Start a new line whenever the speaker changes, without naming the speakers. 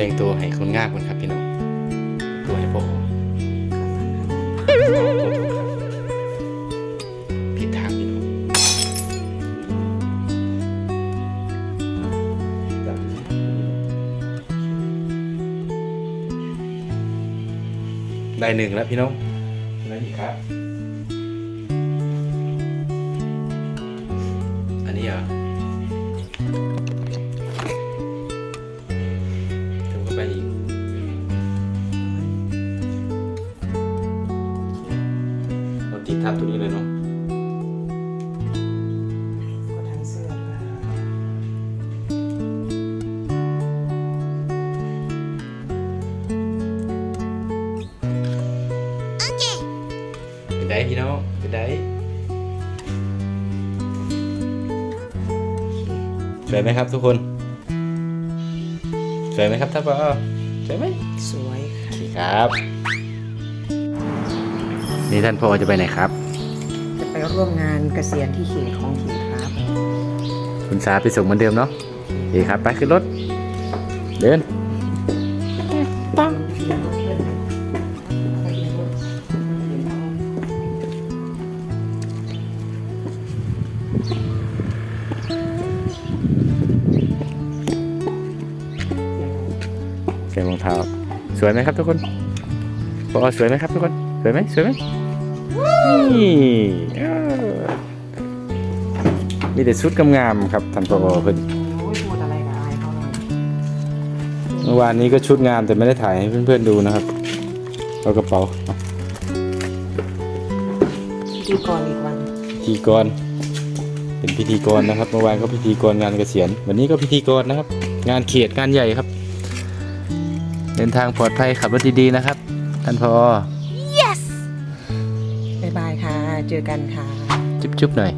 แต่งตัวให้คนงามกันครับพี่น้องตัวให้พอผิดทางพี่น้องได้หนึ่งแล้วพี่น้องอะไรอีกครับ ติดทับตัวนี้เลยเนาะ
ก็ทั้งเสื้อด้วย
เป็นได้พี่น้องเป็นได้สวยไหมครับทุกคน สวยไหมครับท่านพ่อสวยไหม
สวยค่ะ
โอเคครับ นี่ท่านพ่อจะไปไหนครับ
จะไปร่วมงานเกษียณที่เขตของเขตครับ
คุณสาไปส่งเหมือนเดิมเนาะโอเคครับ ไปขึ้นรถ เดินใส่รองเท้า สวยไหมครับทุกคนพอสวยไหมครับทุกคน สวยไหมสวยไหมนี่เออมีแต่ชุดงามๆครับท่านพอเพิ่น
โอ้ยพูดอะไรกับอายเขาหน่อย
เมื่อวานนี้ก็ชุดงามแต่ไม่ได้ถ่ายให้เพื่อนๆดูนะครับเอากระเป๋า
พิธีกรอีกวัน
พิธีกร เป็นพิธีกรนะครับ เมื่อวานก็พิธีกรงานเกษียณวันนี้ก็พิธีกรนะครับ งานเขตงานใหญ่ครับ เดินทางปลอดภัยขับรถดีๆนะครับ ท่านพอ
บ๊ายบายค่ะ เจอกันค่ะ
จุ๊บๆหน่อย